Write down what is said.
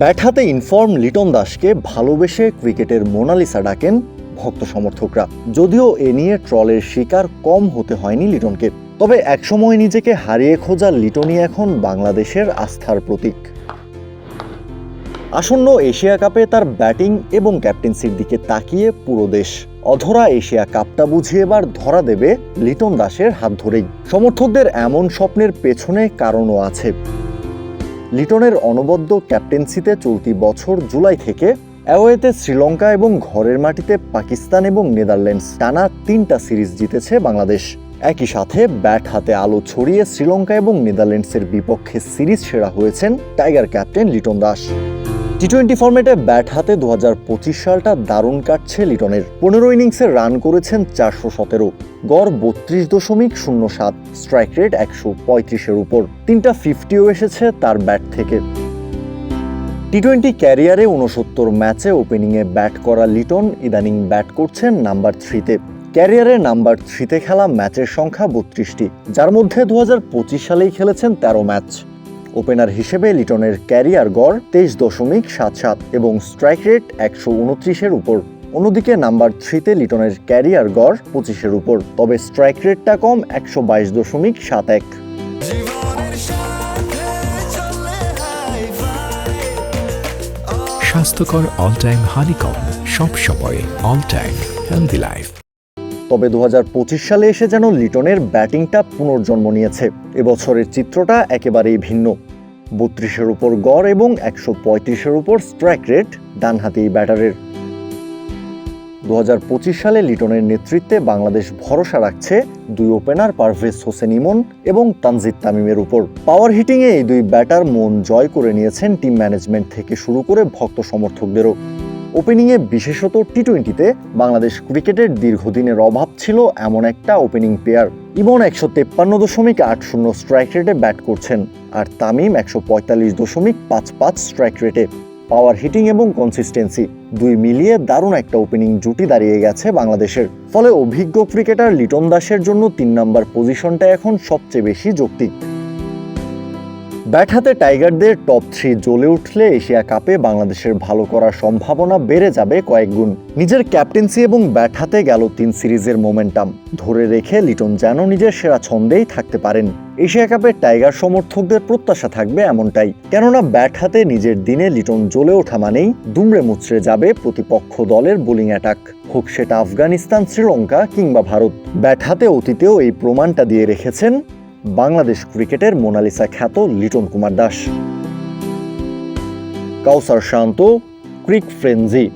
Bat হাতে inform Liton দাসকে ভালোবেসে ক্রিকেটের মোনালিসা ডাকেন ভক্ত সমর্থকরা। যদিও এ নিয়ে ট্রলের শিকার কম হতে হয়নি লিটনকে। তবে একসময় নিজেকে হারিয়ে খোঁজা লিটনই এখন বাংলাদেশের আস্থার প্রতীক। আসন্ন এশিয়া কাপে তার ব্যাটিং এবং ক্যাপ্টেন্সির দিকে তাকিয়ে পুরো দেশ। অধরা এশিয়া কাপটা বুঝে এবার ধরা দেবে লিটন দাসের হাত ধরেই। সমর্থকদের এমন স্বপ্নের পেছনে কারণও আছে। লিটনের অনবদ্য ক্যাপ্টেন্সিতে চলতি বছর জুলাই থেকে অ্যাওয়েতে শ্রীলঙ্কা এবং ঘরের মাটিতে পাকিস্তান এবং নেদারল্যান্ডস টানা তিনটা সিরিজ জিতেছে বাংলাদেশ। একই সাথে ব্যাট হাতে আলো ছড়িয়ে শ্রীলঙ্কা এবং নেদারল্যান্ডসের বিপক্ষে সিরিজ সেরা হয়েছেন tiger captain Liton Das. T twenty ফর্মেটে ব্যাট হাতে দু হাজার পঁচিশ সালটা দারুণ কাটছে লিটনের। পনেরো ইনিংসে রান করেছেন চারশো সতেরো। গড় বত্রিশ দশমিক শূন্য সাত স্ট্রাইক রেট একশো পঁয়ত্রিশের উপর। তিনটা ফিফটিও এসেছে তার ব্যাট থেকে। টি টোয়েন্টি ক্যারিয়ারে উনসত্তর ম্যাচে ওপেনিংয়ে ব্যাট করা লিটন ইদানিং ব্যাট করছেন নাম্বার থ্রিতে ক্যারিয়ারে নাম্বার থ্রিতে খেলা ম্যাচের সংখ্যা বত্রিশটি। যার মধ্যে দু হাজার পঁচিশ সালেই খেলেছেন তেরো ম্যাচ ওপেনার হিসেবে লিটনের ক্যারিয়ার গড় তেইশ দশমিক সাত সাত এবং স্ট্রাইক রেট একশো উনত্রিশের উপর। অন্যদিকে নাম্বার থ্রিতে লিটনের ক্যারিয়ার গড় পঁচিশের উপর তবে স্ট্রাইক রেটটা কম একশো বাইশ দশমিক সাত এক। স্বাস্থ্যকর অল টাইম হানিকম সব সময় অল টাইম হেলদি লাইফ তবে দুহাজার পঁচিশ সালে এসে যেন লিটনের ব্যাটিংটা পুনর্জন্ম নিয়েছে। এবছরের চিত্রটা একেবারেই ভিন্ন। বত্রিশের উপর গড় এবং একশো পঁয়ত্রিশের উপর স্ট্রাইক রেট ডানহাতি ব্যাটারের। দু হাজার পঁচিশ সালে লিটনের নেতৃত্বে বাংলাদেশ ভরসা রাখছে দুই ওপেনার পারভেজ হোসেন ইমন এবং তানজিদ তামিমের উপর। পাওয়ার হিটিংয়ে এই দুই ব্যাটার মন জয় করে নিয়েছেন টিম ম্যানেজমেন্ট থেকে শুরু করে ভক্ত সমর্থকদেরও। ওপেনিংয়ে বিশেষত টি টোয়েন্টিতে বাংলাদেশ ক্রিকেটের দীর্ঘদিনের অভাব ছিল এমন একটা ওপেনিং পেয়ার ইমন একশো তেপ্পান্ন দশমিক আট শূন্য স্ট্রাইক রেটে ব্যাট করছেন আর তামিম একশো পঁয়তাল্লিশ দশমিক পাঁচ পাঁচ স্ট্রাইক রেটে পাওয়ার হিটিং এবং কনসিস্টেন্সি দুই মিলিয়ে দারুণ একটা ওপেনিং জুটি দাঁড়িয়ে গেছে বাংলাদেশের। ফলে অভিজ্ঞ ক্রিকেটার লিটন দাসের জন্য তিন নম্বর পজিশনটা এখন সবচেয়ে বেশি যৌক্তিক। ব্যাট হাতে টাইগারদের টপ থ্রি জ্বলে উঠলে এশিয়া কাপে বাংলাদেশের ভালো করার সম্ভাবনা বেড়ে যাবে কয়েক গুণ। নিজের ক্যাপ্টেন্সি এবং ব্যাট হাতে গেল তিন সিরিজের মোমেন্টাম। ধরে রেখে লিটন যেন নিজের সেরা ছন্দেই থাকতে পারেন। এশিয়া কাপে টাইগার সমর্থকদের প্রত্যাশা থাকবে এমনটাই। কেননা ব্যাট হাতে নিজের দিনে লিটন জ্বলে ওঠা মানেই দুমড়ে মুচড়ে যাবে প্রতিপক্ষ দলের বোলিং অ্যাটাক। হোক সেটা আফগানিস্তান, শ্রীলঙ্কা কিংবা ভারত। ব্যাট হাতে অতীতেও এই প্রমাণটা দিয়ে রেখেছেন বাংলাদেশ ক্রিকেটের মোনালিসা খ্যাত Liton Kumar Das. Kawsar Shanto cric frenzy